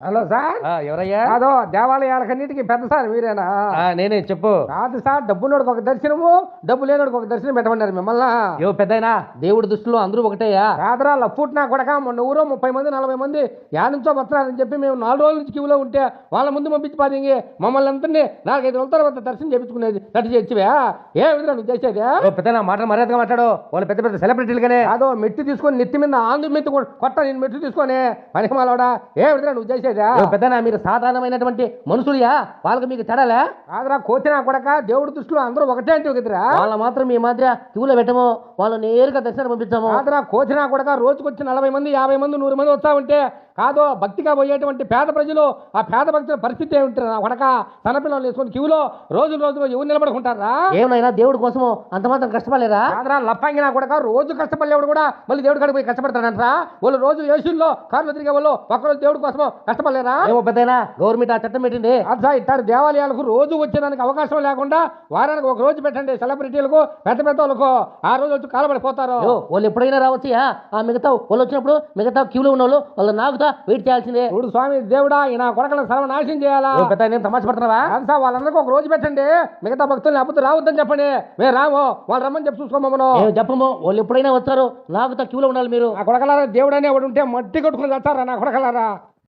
Hello sir? ఎవరయ్యా? కాదు దేవాలయాలకన్నిటికీ పెద్ద సార్ మీరేనా నేనే చెప్పు. కాదు సార్ డబ్బున్నోడికి ఒక దర్శనము డబ్బు లేనోడికి ఒక దర్శనం పెట్టమన్నారు మిమ్మల్ని. ఏవో పెద్దయినా దేవుడి దృష్టిలో అందరూ ఒకటేయా? కాదరా లఫ్ఫుట్ నా కొడక మొన్న ఊరో ముప్పై మంది నలభై మంది యానుంచో వస్తున్నారని చెప్పి మేము నాలుగు రోజుల నుంచి క్యూలో ఉంటే వాళ్ళ ముందు పంపించి పాదింగి మమ్మల్ని అంతని నాలుగైదు రోజుల తర్వాత దర్శనం చేయించుకునేది నటు చేర్చివా. ఏ విధంగా నువ్వు చేసేది? ఓ పెద్దనా మాట మర్యాదగా మాట్లాడు. వాళ్ళు పెద్ద పెద్ద సెలబ్రిటీలుగానే. కాదో మెట్టు తీసుకొని నెత్తి మీద ఆందు మెత్తి కొట్ట నేను మెట్టు తీసుకొని పనికి మాలవడా ఏ విధంగా నువ్వు చేసేదా? పెద్దనా మీరు సాధారణమైనటువంటి మనుషులుయా? వాళ్ళకి మీకు తేడాలా? కాదురా కోచిన కొడక దేవుడి దృష్టిలో అందరూ ఒకటే అంటే కదరా. వాళ్ళ మాత్రం మీ మాదిరి క్యూలో పెట్టము వాళ్ళు నేరుగా దర్శనం పంపించాము. కాదురా కోచిన కొడక రోజుకొచ్చి నలభై మంది యాభై మంది నూరు మంది వస్తా ఉంటే కాదో భక్తిగా పోయేటువంటి పేద ప్రజలు ఆ పేద భక్తుల పరిస్థితి ఏమిటి నా కొడక తనపిల్లలు వేసుకొని క్యూలో రోజు రోజు ఎవరు నిలబడుకుంటారా? ఏమైనా దేవుడి కోసము అంత మాత్రం కష్టపడలేరా? కాదురా లప్పంగి నా కొడక రోజు కష్టపడేవాడు కూడా మళ్ళీ దేవుడి కాడికి పోయి కష్టపడతాడంటరా? వాళ్ళు రోజు ఏసుల్లో కార్లు తిరిగే వాళ్ళు ఒక్కరోజు దేవుడి కోసం కష్టపడలేరా? ఏమో పెద్దయినా గవర్నమెంట్ ఆ చట్టం పెట్టింది. అట్లా ఇట్లాంటి దేవాలయాలకు రోజు వచ్చేదానికి అవకాశం లేకుండా వారానికి ఒక రోజు పెట్టండి సెలబ్రిటీలకు పెద్ద పెద్ద వాళ్ళకు. ఆ రోజు వచ్చి కాలబడిపోతారు. వాళ్ళు ఎప్పుడైనా రావచ్చా ఆ మిగతా వాళ్ళు వచ్చినప్పుడు మిగతా క్యూలో ఉన్న వాళ్ళు వాళ్ళు నాకుతా వెయిట్ చేయాల్సిందే. చూడు స్వామి దేవుడా ఈ నా కొడకలను సర్వనాశనం చేయాలా? ఓ పెద్ద నేను తమాష పడుతున్నావా? అంతా వాళ్ళందరికీ ఒక రోజు పెట్టండి. మిగతా భక్తులు లేకపోతే రావద్దని చెప్పండి. మేము రాము వాళ్ళు రమ్మని చెప్పి చూసుకోమను మేము చెప్పము. వాళ్ళు ఎప్పుడైనా వస్తారు. నాకుతా క్యూలో ఉండాలి మీరు. నా కొడకలారా దేవుడనే ఒకడు ఉంటే మట్టి కొట్టుకుని చేస్తారా నా కొడకలారా?